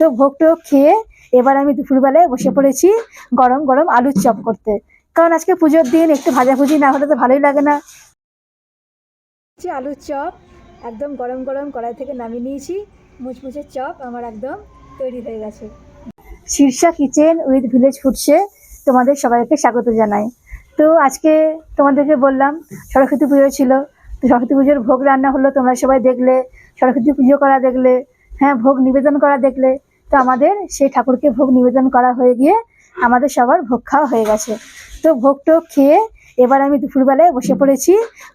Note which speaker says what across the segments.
Speaker 1: তো ভোগ টোগ খেয়ে এবার আমি দুপুরবেলায় বসে পড়েছি গরম গরম আলুর চপ করতে। কারণ আজকে পুজোর দিন একটু ভাজাভুজি না হলে তো ভালোই লাগে না। আলুর চপ একদম গরম গরম কড়াই থেকে নামিয়ে নিয়েছি। মুচমুচে চপ আমার একদম তৈরি হয়ে গেছে। শীর্ষা কিচেন উইথ ভিলেজ ফুডসে তোমাদের সবাইকে স্বাগত জানাই। তো আজকে তোমাদেরকে বললাম সরস্বতী পুজো ছিল। তো সরস্বতী পুজোর ভোগ রান্না হলো তোমরা সবাই দেখলে। সরস্বতী পুজো করা দেখলে হ্যাঁ ভোগ নিবেদন করা দেখলে। তো আমাদের সেই ঠাকুরকে ভোগ নিবেদন করা হয়ে গিয়ে আমাদের সবার ভোগ খাওয়া হয়ে গেছে। তো ভোগ টোগ খেয়ে এবার আমি দুপুরবেলায় বসে পড়েছি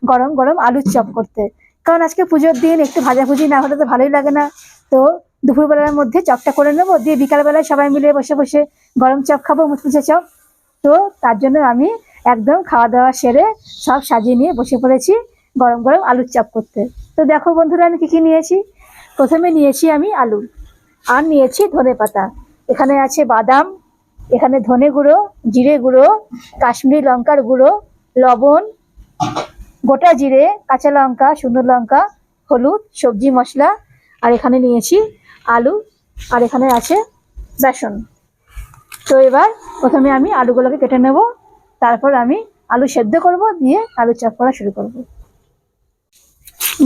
Speaker 1: গরম গরম আলুর চপ করতে। কারণ আজকে পুজোর দিন, একটু ভাজাভুজি না হলে তো ভালোই লাগে না। তো দুপুরবেলার মধ্যে চপটা করে নেব, দিয়ে বিকালবেলায় সবাই মিলে বসে বসে গরম চপ খাব মুচমুচে চপ। তো তার জন্য আমি একদম খাওয়া দাওয়া সেরে সব সাজিয়ে নিয়ে বসে পড়েছি গরম গরম আলুর চপ করতে। তো দেখো বন্ধুরা, আমি কী কী নিয়েছি? প্রথমে নিয়েছি আমি আলু। আর নিয়েছি ধনে পাতা। এখানে আছে বাদাম, এখানে ধনে গুঁড়ো, জিরে গুঁড়ো, কাশ্মীরি লঙ্কার গুঁড়ো, লবণ, গোটা জিরে, কাঁচা লঙ্কা, শুকনো লঙ্কা, হলুদ, সবজি মশলা, আর এখানে নিয়েছি আলু, আর এখানে আছে বেসন। তো এবার প্রথমে আমি আলুগুলোকে কেটে নেব, তারপর আমি আলু সেদ্ধ করব, দিয়ে আলু চাপ করা শুরু করব।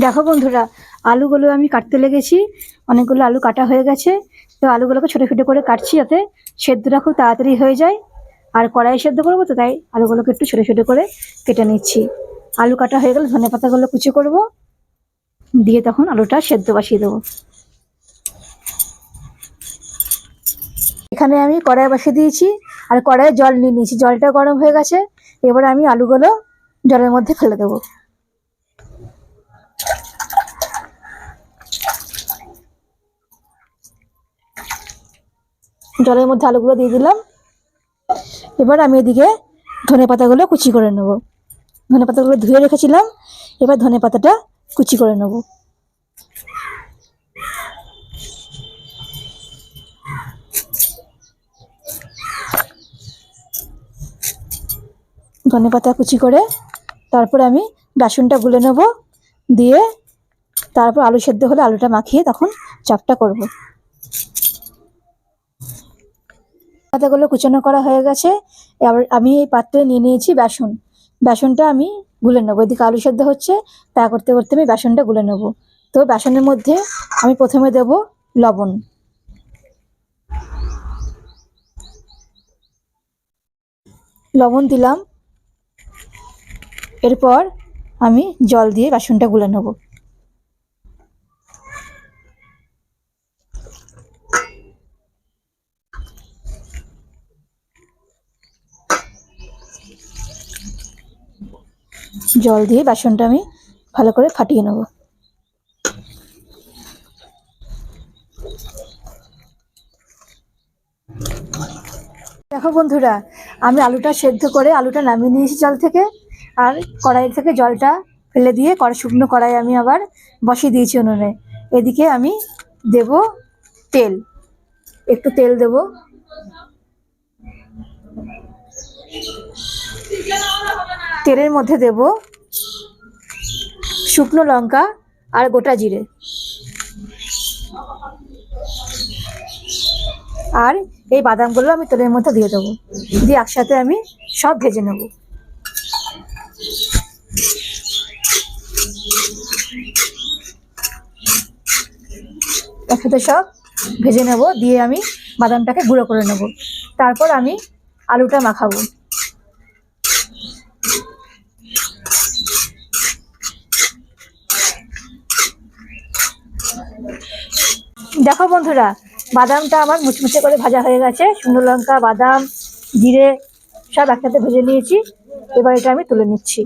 Speaker 1: দেখো বন্ধুরা আলুগুলো আমি কাটতে লেগেছি। অনেকগুলো আলু কাটা হয়ে গেছে। তো আলুগুলোকে ছোটো ছোটো করে কাটছি যাতে সেদ্ধটা খুব তাড়াতাড়ি হয়ে যায়। আর কড়াই সেদ্ধ করব তো তাই আলুগুলোকে একটু ছোটো ছোটো করে কেটে নিচ্ছি। আলু কাটা হয়ে গেলে ধনে পাতাগুলো কুচি করব। দিয়ে তখন আলুটা সেদ্ধ বসিয়ে দেবো। এখানে আমি কড়াই বসিয়ে দিয়েছি। আর কড়াইয়ে জল নিয়ে নিয়েছি। জলটা গরম হয়ে গেছে। এবার আমি আলুগুলো জলের মধ্যে ফেলে দেবো। জলের মধ্যে আলুগুলো দিয়ে দিলাম। এবার আমি এদিকে ধনে পাতাগুলো কুচি করে নেব। ধনে পাতাগুলো ধুয়ে রেখেছিলাম, এবার ধনে পাতাটা কুচি করে নেব। ধনে পাতা কুচি করে তারপর আমি বেসনটা গুলে নেব, দিয়ে তারপর আলু সেদ্ধ হলে আলুটা মাখিয়ে তখন চাপটা করব। পাতাগুলো কুচানো করা হয়ে গেছে, এবার আমি এই পাত্রে নিয়ে নিয়েছি বেসন। বেসনটা আমি গুলে নেব। এদিকে আলু সেদ্ধ হচ্ছে, তা করতে করতে আমি বেসনটা গুলে নেব। তো বেসনের মধ্যে আমি প্রথমে দেব লবণ। লবণ দিলাম। এরপর আমি জল দিয়ে বেসনটা গুলে নেব। জল দিয়ে বাসনটা আমি ভালো করে ফাটিয়ে নেব। দেখো বন্ধুরা, আমি আলুটা সেদ্ধ করে আলুটা নামিয়ে নিয়েছি জল থেকে, আর কড়াই থেকে জলটা ফেলে দিয়ে কড়া শুকনো কড়াই আমি আবার বসিয়ে দিয়েছি উনুনে। এদিকে আমি দেব তেল। একটু তেল দেব। তেলের মধ্যে দেব শুকনো লঙ্কা আর গোটা জিরে। আর এই বাদামগুলো আমি তেলের মধ্যে দিয়ে দেবো। দিয়ে একসাথে আমি সব ভেজে নেব। একসাথে সব ভেজে নেব। দিয়ে আমি বাদামটাকে গুঁড়ো করে নেব। তারপর আমি আলুটা মাখাবো। দেখো বন্ধুরা, বাদামটা আমার মুচমুচে করে ভাজা হয়ে গেছে। শুকনো লঙ্কা, বাদাম, জিরে সব একসাথে ভেজে নিয়েছি। এবার এটা আমি তুলে নিচ্ছি।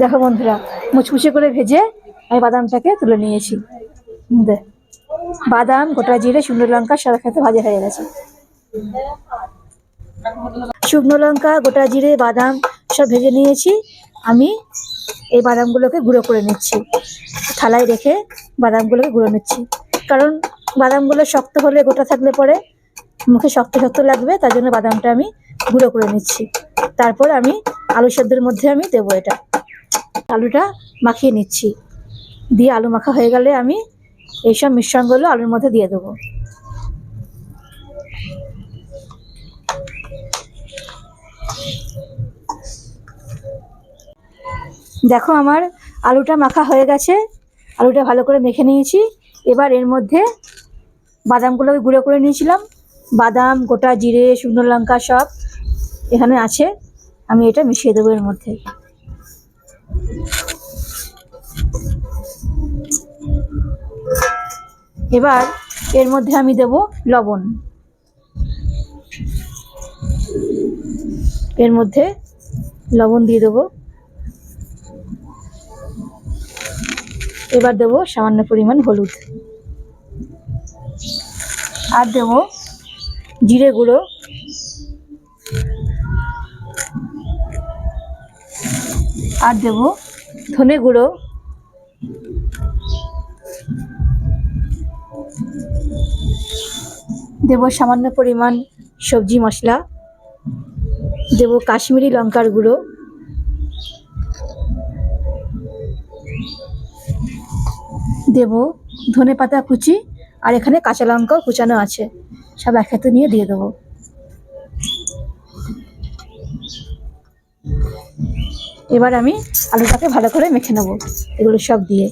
Speaker 1: দেখো বন্ধুরা, মুচমুচে করে ভেজে আমি বাদামটাকে তুলে নিয়েছি। বাদাম, গোটা জিরে, শুকনো লঙ্কা সব একসাথে ভাজা হয়ে গেছে। শুকনো লঙ্কা, গোটা জিরে, বাদাম সব ভেজে নিয়েছি। আমি এই বাদামগুলোকে গুঁড়ো করে নিচ্ছি। থালায় রেখে বাদামগুলোকে গুঁড়ো নিচ্ছি। কারণ বাদামগুলো শক্ত হলে, গোটা থাকলে পরে মুখে শক্ত শক্ত লাগবে, তার জন্য বাদামটা আমি গুঁড়ো করে নিচ্ছি। তারপর আমি আলু সেদ্ধের মধ্যে আমি দেবো এটা। আলুটা মাখিয়ে নিচ্ছি। দিয়ে আলু মাখা হয়ে গেলে আমি এইসব মিশ্রণগুলো আলুর মধ্যে দিয়ে দেবো। দেখো আমার আলুটা মাখা হয়ে গেছে। আলুটা ভালো করে মেখে নিয়েছি। এবার এর মধ্যে বাদামগুলোকে গুঁড়ো করে নিয়েছিলাম। বাদাম, গোটা জিরে, শুকনো লঙ্কা সব এখানে আছে। আমি এটা মিশিয়ে দেবো এর মধ্যে। এবার এর মধ্যে আমি দেব লবণ। এর মধ্যে লবণ দিয়ে দেবো। এবার দেবো সামান্য পরিমাণ হলুদ। আর দেবো জিরে গুঁড়ো। আর দেবো ধনে গুঁড়ো। দেবো সামান্য পরিমাণ সবজি মশলা। দেবো কাশ্মীরি লঙ্কার গুঁড়ো। দেব, ধনে পাতা, কুচি আর এখানে কাঁচা লঙ্কাও কুচানো আছে। সব একসাথে নিয়ে দিয়ে দেবো। এবার আমি আলুটাকে ভালো করে মেখে নেব এগুলো সব দিয়ে।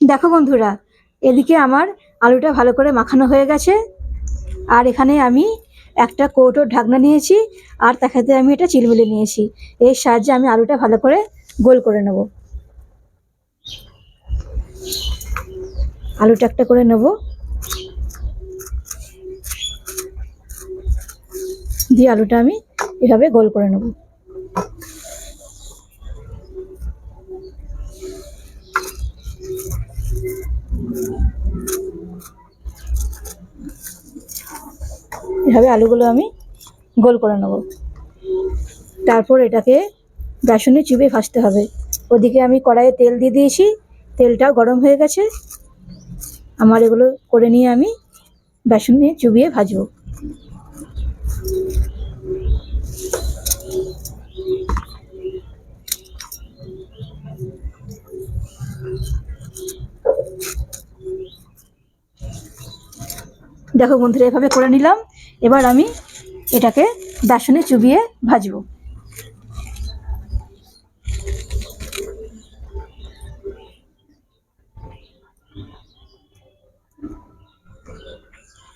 Speaker 1: দেখো বন্ধুরা, এদিকে আমার আলুটা ভালো করে মাখানো হয়ে গেছে। আর এখানে আমি একটা কৌটোর ঢাকনা নিয়েছি আর তার আমি এটা চিলমিলে নিয়েছি। এর সাহায্যে আমি আলুটা ভালো করে গোল করে নেব। আলুটা একটা করে নেব। দিয়ে আলুটা আমি এভাবে গোল করে নেব। এভাবে আলুগুলো আমি গোল করে নেব। তারপর এটাকে বেসনে চুবে ভাজতে হবে। ওদিকে আমি কড়াইয়ে তেল দিয়ে দিয়েছি। তেলটা গরম হয়ে গেছে। আমার এগুলো করে নিয়ে আমি বেসনে চুবিয়ে ভাজবো। দেখো বন্ধুরা, এভাবে করে নিলাম। এবার আমি এটাকে বেসনে চুবিয়ে ভাজবো।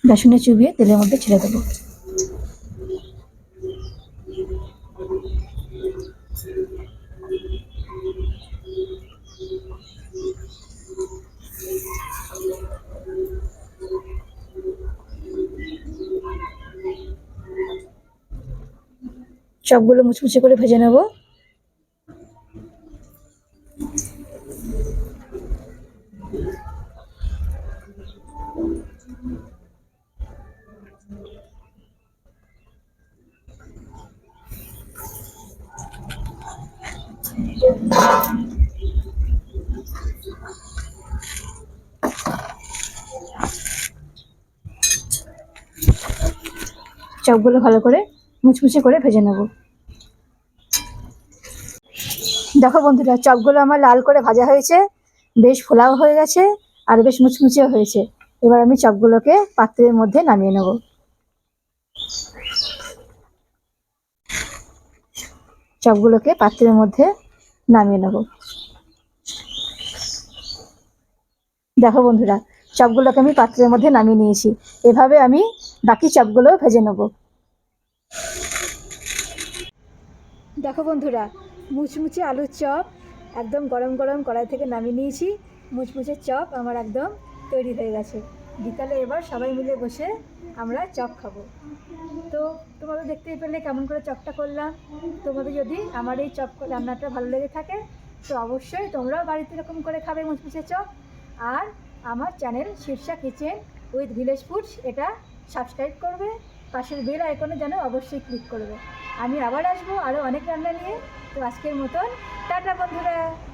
Speaker 1: বেসনে চুবিয়ে তেলের মধ্যে ছেড়ে দেবো। সবগুলো মুচমুচে করে ভেজে নেব। চপগুলো ভালো করে মুচমুচে করে ভেজে নেব। দেখো বন্ধুরা, চপগুলো আমার লাল করে ভাজা হয়েছে, বেশ ফোলাও হয়ে গেছে, আর বেশ মুচমুচেও হয়েছে। এবার আমি চপগুলোকে পাত্রের মধ্যে নামিয়ে নেব। চপগুলোকে পাত্রের মধ্যে নামিয়ে নেব। দেখো বন্ধুরা, চপগুলোকে আমি পাত্রের মধ্যে নামিয়ে নিয়েছি। এভাবে আমি বাকি চপগুলোও ভেজে নেব। দেখো বন্ধুরা, মুচমুচে আলুর চপ, একদম গরম গরম কড়াই থেকে নামিয়ে নিয়েছি। মুচমুচে চপ আমার একদম তৈরি হয়ে গেছে। বিকালে এবার সবাই মিলে বসে আমরা চপ খাব। তো তোমাদের দেখতেই পেলে কেমন করে চপটা করলাম? তোমাদের যদি আমার এই চপ রান্নাটা ভালো লেগে থাকে, তো অবশ্যই তোমরাও বাড়িতে এরকম করে খাবে মুচমুচে চপ। আর আমার channel Shirsha kitchen with village foods, এটা সাবস্ক্রাইব করবে। পাশের বেল আইকনে যেন অবশ্যই ক্লিক করবে। আমি আবার আসব আরও অনেক রান্না নিয়ে। তো আজকের মতন, টাটা বন্ধুরা।